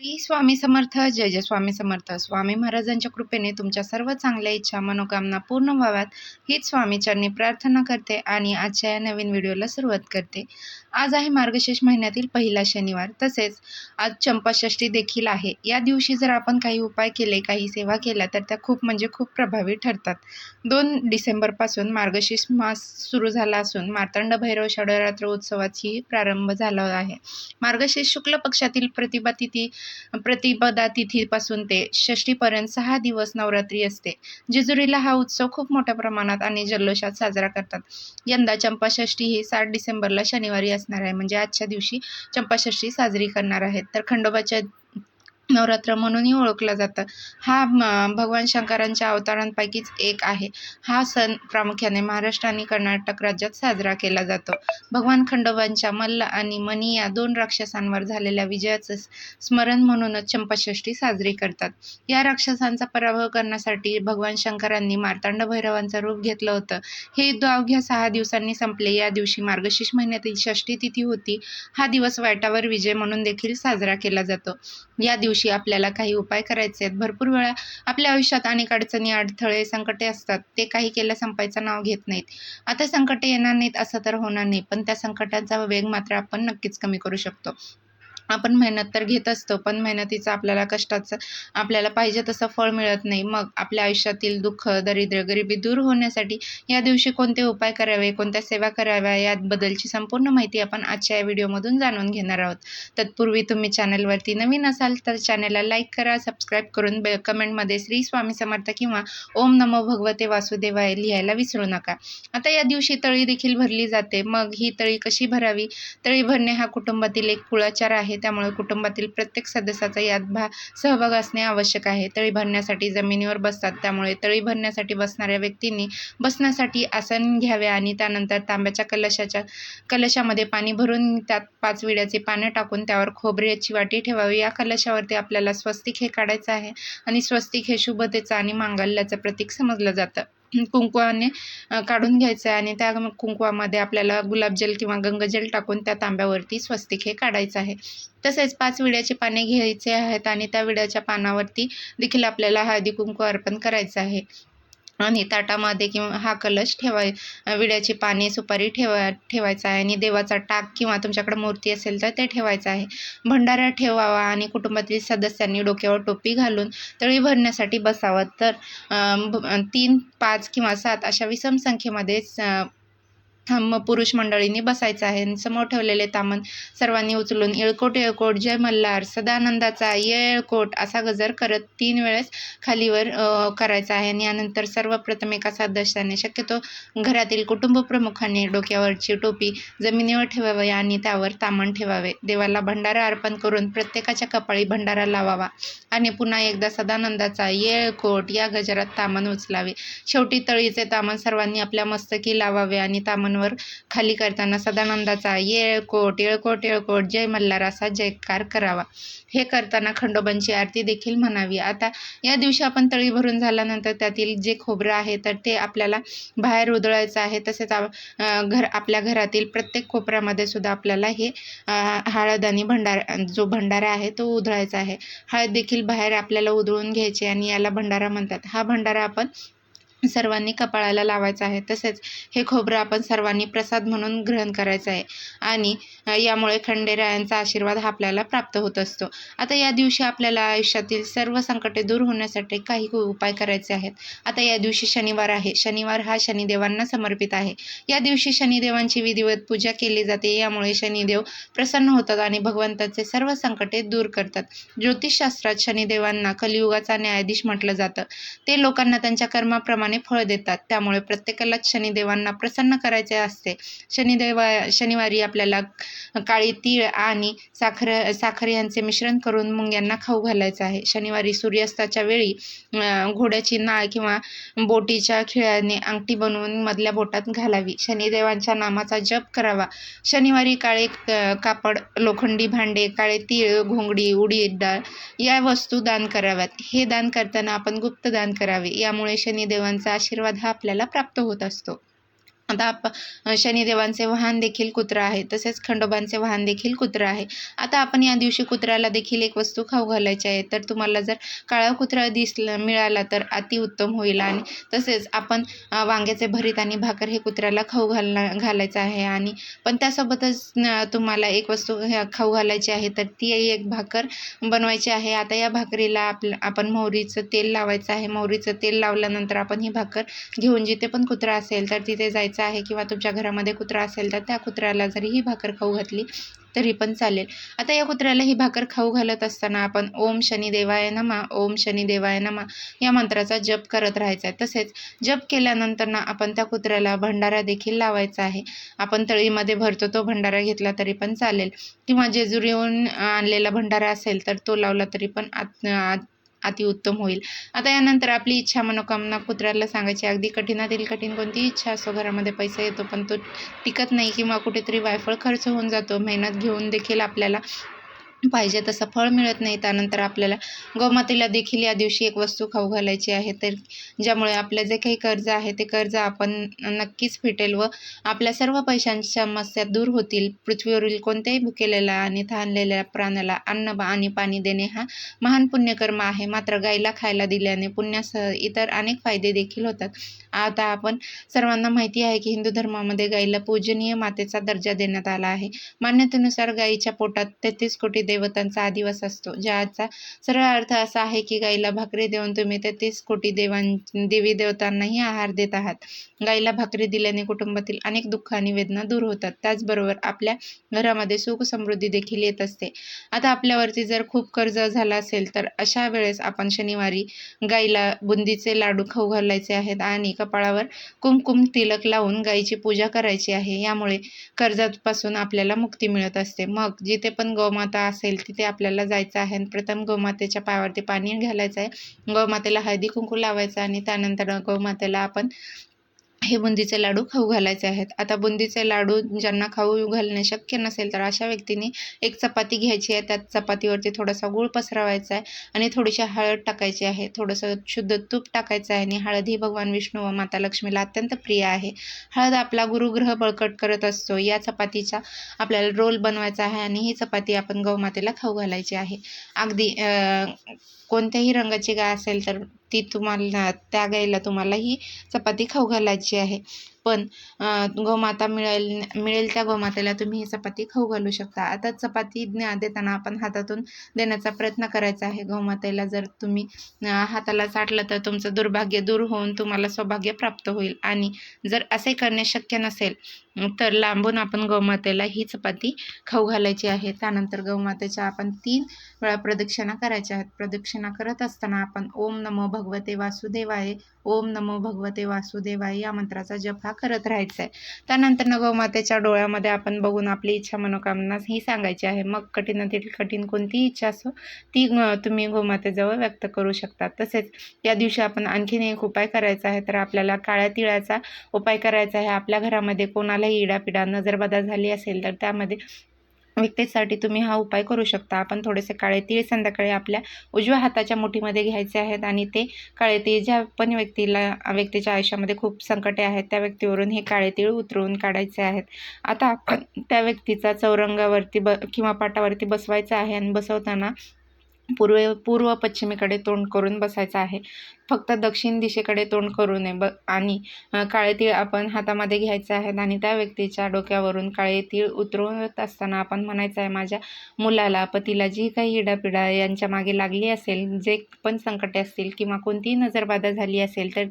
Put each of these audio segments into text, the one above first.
श्री स्वामी समर्थ जय जय स्वामी समर्थ. स्वामी महाराजांच्या कृपेने तुमच्या सर्व चांगल्या इच्छा मनोकामना पूर्ण व्हाव्यात. हीच स्वामीचरणी प्रार्थना करते आणि आजच्या या नवीन व्हिडिओला सुरुवात करते. आज आहे मार्गशीर्ष महिन्यातील पहिला शनिवार. तसेच आज चंपाषष्ठी देखील आहे. या दिवशी जर आपण काही उपाय केले काही सेवा केल्या तर त्या खूप म्हणजे खूप प्रभावी ठरतात. दोन डिसेंबरपासून मार्गशीर्ष मास सुरू झाला असून मार्तंड भैरव षडरात्र उत्सवाची प्रारंभ झाला आहे. मार्गशीर्ष शुक्ल पक्षातील प्रतिभा तिथी प्रतिपदा तिथीपासून ते षष्टीपर्यंत सहा दिवस नवरात्री असते. जेजुरीला हा उत्सव खूप मोठ्या प्रमाणात आणि जल्लोषात साजरा करतात. यंदा चंपाषष्ठी ही सात डिसेंबरला शनिवारी असणार आहे. म्हणजे आजच्या दिवशी चंपाषष्ठी साजरी करणार आहेत. तर खंडोबाच्या नवरात्र म्हणूनही ओळखलं जातं. हा भगवान शंकरांच्या अवतारांपैकीच एक आहे. हा सण प्रामुख्याने महाराष्ट्र आणि कर्नाटक राज्यात साजरा केला जातो. भगवान खंडोबांच्या मल्ल आणि मनी या दोन राक्षसांवर झालेल्या विजयाचं स्मरण म्हणूनच चंपाषष्ठी साजरी करतात. या राक्षसांचा पराभव करण्यासाठी भगवान शंकरांनी मार्तांड भैरवांचं रूप घेतलं होतं. हे युद्ध अवघ्या सहा दिवसांनी संपले. या दिवशी मार्गशीर्ष महिन्यातील षष्ठी तिथी होती. हा दिवस वाईटावर विजय म्हणून देखील साजरा केला जातो. या दिवशी आपल्याला काही उपाय करायचे आहेत. भरपूर वेळा आपल्या आयुष्यात अनेक अडचणी अडथळे संकटे असतात. ते काही केल्या संपायचं नाव घेत नाहीत. आता संकटे येणार नाहीत असं तर होणार नाही. पण त्या संकटांचा वेग मात्र आपण नक्कीच कमी करू शकतो. आपण मेहनत तर घेत असतो पण मेहनतीचं आपल्याला कष्टाचं आपल्याला पाहिजे तसं फळ मिळत नाही. मग आपल्या आयुष्यातील दुःख दरिद्र गरिबी दूर होण्यासाठी या दिवशी कोणते उपाय करावे कोणत्या सेवा कराव्या याबद्दलची संपूर्ण माहिती आपण आजच्या या व्हिडिओमधून जाणून घेणार आहोत. तत्पूर्वी तुम्ही चॅनलवरती नवीन असाल तर चॅनलला लाईक करा सबस्क्राईब करून बे कमेंटमध्ये श्री स्वामी समर्थ किंवा ओम नमो भगवते वासुदेवाय लिहायला विसरू नका. आता या दिवशी तळी देखील भरली जाते. मग ही तळी कशी भरावी? तळी भरणे हा कुटुंबातील एक कुळाचार आहे. आहे. त्यामुळे कुटुंबातील प्रत्येक सदस्याचा यात भा सहभाग असणे आवश्यक आहे. तळी भरण्यासाठी जमिनीवर बसतात. त्यामुळे तळी भरण्यासाठी बसणाऱ्या व्यक्तींनी बसण्यासाठी आसन घ्यावे आणि त्यानंतर तांब्याच्या कलशाच्या कलशामध्ये पाणी भरून त्यात पाच विड्याचे पानं टाकून त्यावर खोबऱ्याची वाटी ठेवावी. या कलशावरती आपल्याला स्वस्तिक हे काढायचं आहे आणि स्वस्तिक हे शुभतेचं आणि मांगल्याचं प्रतीक समजलं जातं. कुंकवाने काढून घ्यायचं आहे आणि त्या कुंकवामध्ये आपल्याला गुलाबजल किंवा गंगजल टाकून त्या तांब्यावरती स्वस्तिक हे काढायचं आहे. तसेच पाच विड्याचे पाने घ्यायचे आहेत आणि त्या विड्याच्या पानावरती देखील आपल्याला हळदी कुंकू अर्पण करायचं आहे. आणि ताटामध्ये किंवा हा कलश ठेवाय विड्याची पाने सुपारी ठेवा ठेवायचा आहे आणि देवाचा टाक किंवा तुमच्याकडे मूर्ती असेल तर ते ठेवायचं आहे. भंडारा ठेवावा आणि कुटुंबातील सदस्यांनी डोक्यावर टोपी घालून तळी भरण्यासाठी बसावं. तर तीन पाच किंवा सात अशा विषम संख्येमध्ये मग पुरुष मंडळींनी बसायचं आहे. समोर ठेवलेले तामन सर्वांनी उचलून येळकोट येळकोट जय मल्हार सदानंदाचा येळकोट असा गजर करत तीन वेळेस खालीवर करायचा आहे. आणि यानंतर सर्वप्रथम एका सदस्याने शक्यतो घरातील कुटुंब प्रमुखांनी डोक्यावरची टोपी जमिनीवर ठेवावी आणि त्यावर तामण ठेवावे. देवाला भंडारा अर्पण करून प्रत्येकाच्या कपाळी भंडारा लावावा आणि पुन्हा एकदा सदानंदाचा येळकोट या गजरात तामण उचलावे. शेवटी तळीचे तामण सर्वांनी आपल्या मस्तकी लावावे आणि तामण वर खाली करताना सदानंदाचा येळकोट येळकोट येळकोट जय मल्हार असा जयकार करावा. हे करताना खंडोबांची आरती देखील म्हणावी. आता या दिवशी आपण तळी भरून झाल्यानंतर त्यातील जे खोबरं आहे तर ते आपल्याला बाहेर उधळायचं आहे. तसेच घर आपल्या घरातील प्रत्येक कोपऱ्यामध्ये सुद्धा आपल्याला हे हळद आणि भंडारा जो भंडारा आहे तो उधळायचा आहे. हळद देखील बाहेर आपल्याला उधळून घ्यायची आणि याला भंडारा म्हणतात. हा भंडारा आपण सर्वांनी कपाळाला लावायचं आहे. तसेच हे खोबरं आपण सर्वांनी प्रसाद म्हणून ग्रहण करायचं आहे. आणि यामुळे खंडेरायांचा आशीर्वाद हा आपल्याला प्राप्त होत असतो. आता या दिवशी आपल्याला आयुष्यातील सर्व संकटे दूर होण्यासाठी काही उपाय करायचे आहेत. आता या दिवशी शनिवार आहे. शनिवार हा शनिदेवांना समर्पित आहे. या दिवशी शनिदेवांची विधिवत पूजा केली जाते. यामुळे शनिदेव प्रसन्न होतात आणि भगवंताचे सर्व संकटे दूर करतात. ज्योतिषशास्त्रात शनिदेवांना कलियुगाचा न्यायाधीश म्हटलं जातं. ते लोकांना त्यांच्या कर्माप्रमाणे फळ देतात. त्यामुळे प्रत्येकालाच शनिदेवांना प्रसन्न करायचे असते. शनिदेवा शनिवारी आपल्याला काळी तीळ आणि साखर साखर यांचे मिश्रण करून मुंग्यांना खाऊ घालायचं आहे. शनिवारी सूर्यास्ताच्या वेळी घोड्याची नाळ किंवा बोटीच्या खिळ्याने अंगठी बनवून मधल्या बोटात घालावी. शनिदेवांच्या नामाचा जप करावा. शनिवारी काळे कापड लोखंडी भांडे काळे तीळ घोंगडी उडीद डाळ या वस्तू दान कराव्यात. हे दान करताना आपण गुप्त दान करावे. यामुळे शनिदेवांचे आशीर्वाद हा आपल्याला प्राप्त होत असतो. आता आप शनिदेवांचे वाहन देखील कुत्रा आहे तसेच खंडोबांचे वाहन देखील कुत्रा आहे. आता आपण या दिवशी कुत्र्याला देखील एक वस्तू खाऊ घालायची आहे. तर तुम्हाला जर काळा कुत्रा दिसला मिळाला तर अतिउत्तम होईल. आणि तसेच आपण वांग्याचे भरीत आणि भाकर हे कुत्र्याला खाऊ घालणार घालायचं आहे. आणि पण त्यासोबतच तुम्हाला एक वस्तू खाऊ घालायची आहे. तर ती एक भाकर बनवायची आहे. आता या भाकरीला आपलं आपण मोहरीचं तेल लावायचं आहे. मोहरीचं तेल लावल्यानंतर आपण ही भाकर घेऊन जिथे पण कुत्रा असेल तर तिथे जायचं आहे किंवा तुमच्या घरामध्ये कुत्रा असेल तर त्या कुत्र्याला जरी ही भाकर खाऊ घातली तरी पण चालेल. आता या कुत्र्याला ही भाकर खाऊ घालत असताना आपण ओम शनी देवाय नमा ओम शनी देवाय नमा या मंत्राचा जप करत राहायचा आहे तसेच जप केल्यानंतर ना आपण त्या कुत्र्याला भंडारा देखील लावायचा आहे. आपण तळीमध्ये भरतो तो भंडारा घेतला तरी पण चालेल. किंवा जेजुरीहून आणलेला भंडारा असेल तर तो लावला तरी पण आत अतिउत्तम होईल. आता यानंतर आपली इच्छा मनोकामना कुत्र्याला सांगायची अगदी कठीणातील कठीण कोणती इच्छा? असो घरामध्ये पैसा येतो पण तो टिकत नाही किंवा कुठेतरी वायफळ खर्च होऊन जातो. मेहनत घेऊन देखील आपल्याला पाहिजे तसं फळ मिळत नाही. त्यानंतर आपल्याला गोमातेला देखील या दिवशी एक वस्तू खाऊ घालायची आहे. तर ज्यामुळे आपलं जे काही कर्ज आहे ते कर्ज आपण नक्कीच फिटेल व आपल्या सर्व पैशांच्या समस्या दूर होतील. पृथ्वीवरील कोणत्याही भुकेलेला आणि थांबलेल्या प्राण्याला अन्न आणि पाणी देणे हा महान पुण्यकर्म आहे. मात्र गायीला खायला दिल्याने पुण्यासह इतर अनेक फायदे देखील होतात. आता आपण सर्वांना माहिती आहे की हिंदू धर्मामध्ये गायीला पूजनीय मातेचा दर्जा देण्यात आला आहे. मान्यतेनुसार गायीच्या पोटात तेहतीस कोटी देवतांचा आदिवास असतो. ज्याचा सरळ अर्थ असा आहे की गाईला भाकरी देऊन तुम्ही तेहतीस कोटी देवां देवी देवतांनाही आहार देत आहात. गाईला भाकरी दिल्याने कुटुंबातील अनेक दुःख आणि वेदना दूर होतात. त्याचबरोबर आपल्या घरामध्ये सुख समृद्धी देखील येत असते. आता आपल्यावरती जर खूप कर्ज झाला असेल तर अशा वेळेस आपण शनिवारी गाईला बुंदीचे लाडू खाऊ घालायचे आहेत आणि कपाळावर कुमकुम तिलक लावून गाईची पूजा करायची आहे. यामुळे कर्जापासून आपल्याला मुक्ती मिळत असते. मग जिथे पण गौमाता असेल तिथे आपल्याला जायचं आहे. आणि प्रथम गोमातेच्या पायावरती पाणी घालायचं आहे. गोमातेला हळदी कुंकू लावायचं आणि त्यानंतर गोमातेला आपण हे बुंदीचे लाडू खाऊ घालायचे आहेत. आता बुंदीचे लाडू ज्यांना खाऊ घालणे शक्य नसेल तर अशा व्यक्तीने एक चपाती घ्यायची आहे. त्यात चपातीवरती थोडासा गूळ पसरवायचा आहे आणि थोडीशी हळद टाकायची आहे. थोडंसं शुद्ध तूप टाकायचं आहे आणि हळद ही भगवान विष्णू व माता लक्ष्मीला अत्यंत प्रिय आहे. हळद आपला गुरुग्रह बळकट करत असतो. या चपातीचा आपल्याला रोल बनवायचा आहे आणि ही चपाती आपण गौमातेला खाऊ घालायची आहे. अगदी कोणत्याही रंगाची गाय असेल तर ती तुम्हाला त्या गाईला तुम्हाला ही चपाती खाऊ घालायची आहे. पण गोमाता मिळेल मिळेल त्या गोमातेला तुम्ही ही चपाती खाऊ घालू शकता. आता चपाती देताना आपण हातातून देण्याचा प्रयत्न करायचा आहे गोमातेला. जर तुम्ही हाताला चाटलं तर तुमचं दुर्भाग्य दूर होऊन तुम्हाला सौभाग्य प्राप्त होईल. आणि जर असे करणे शक्य नसेल तर लांबून आपण गौमातेला ही चपाती खाऊ घालायची आहे. त्यानंतर गौमातेच्या आपण तीन वेळा प्रदक्षिणा करायच्या आहेत. प्रदक्षिणा करत असताना आपण ओम नमो भगवते वासुदेवाय ओम नमो भगवते वासुदेवाय या मंत्राचा जप हा करत राहायचा आहे त्यानंतर न गौमातेच्या डोळ्यामध्ये आपण बघून आपली इच्छा मनोकामना ही सांगायची आहे. मग कठीणातील कठीण कोणतीही इच्छा असो ती तुम्ही गोमातेजवळ व्यक्त करू शकता. तसेच या दिवशी आपण आणखीन एक उपाय करायचा आहे तर आपल्याला काळ्या तिळाचा उपाय करायचा आहे. आपल्या घरामध्ये कोणालाही इडापिडा नजरबदा झाली असेल तर त्यामध्ये व्यक्तीसाठी तुम्ही हा उपाय करू शकता. आपण थोडेसे काळे तीळ संध्याकाळी आपल्या उजव्या हाताच्या मुठीमध्ये घ्यायचे आहेत आणि ते काळे तीळ ज्या पण व्यक्तीला व्यक्तीच्या आयुष्यामध्ये खूप संकटे आहेत त्या व्यक्तीवरून हे काळे तीळ उतरवून काढायचे आहेत. आता आपण त्या व्यक्तीचा चौरंगावरती ब किंवा पाटावरती बसवायचा आहे आणि बसवताना पूर्व पूर्व पश्चिमेकडे तोंड करून बसायचं आहे. फक्त दक्षिण दिशेकडे तोंड करू नये. ब आणि काळे तीळ आपण हातामध्ये घ्यायचे आहेत आणि त्या व्यक्तीच्या डोक्यावरून काळे तीळ उतरवत असताना आपण म्हणायचं आहे माझ्या मुलाला पतीला जी काही इडापिडा यांच्या मागे लागली असेल जे पण संकटे असतील किंवा कोणतीही नजरबाधा झाली असेल तर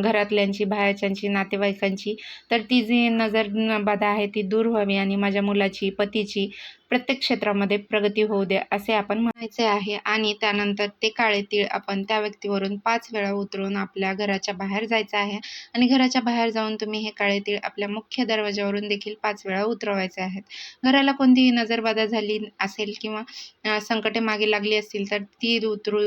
घरातल्यांची बाहेरच्यांची नातेवाईकांची तर ती जी नजर बाधा आहे ती दूर व्हावी आणि माझ्या मुलाची पतीची प्रत्येक क्षेत्रामध्ये प्रगती होऊ दे असे आपण म्हणायचे आहे. आणि त्यानंतर ते काळे तीळ आपण त्या व्यक्तीवरून पाच वेळा उतरून आपल्या घराच्या बाहेर जायचं आहे. आणि घराच्या बाहेर जाऊन तुम्ही हे काळे तीळ आपल्या मुख्य दरवाजावरून देखील पाच वेळा उतरवायचे आहेत. घराला कोणतीही नजरबाधा झाली असेल किंवा संकटे मागे लागली असतील तर ती उतरू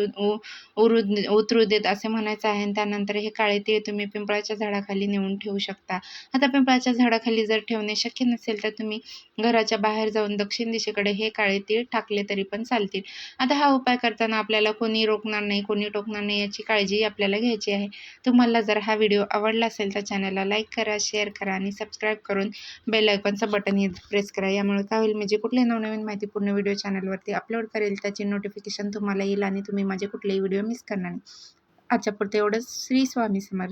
उरू उतरू देत असे म्हणायचं आहे. आणि त्यानंतर हे काळे तीळ तुम्ही पिंपळाच्या झाडाखाली नेऊन ठेवू शकता. आता पिंपळाच्या झाडाखाली जर ठेवणे शक्य नसेल तर तुम्ही घराच्या बाहेर जाऊन दक्षिण दिशेकडे हे काळे तीळ टाकले तरी पण चालतील. आता हा उपाय करताना आपल्याला कोणी रोखणार नाही कोणी टोकणार नाही याची काळजी आपल्याला घ्यायची आहे. तुम्हाला जर हा व्हिडिओ आवडला असेल तर चॅनलला लाईक करा शेअर करा आणि सबस्क्राईब करून बेल आयकॉनचं बटन हे प्रेस करा. यामुळे काय होईल म्हणजे कुठली नवनवीन माहिती पूर्ण व्हिडिओ चॅनलवरती अपलोड करेल त्याची नोटिफिकेशन तुम्हाला येईल आणि तुम्ही माझे कुठलेही व्हिडिओ मिस करणार नाही. आजच्या पुरते एवढंच. श्री स्वामी समर्थ.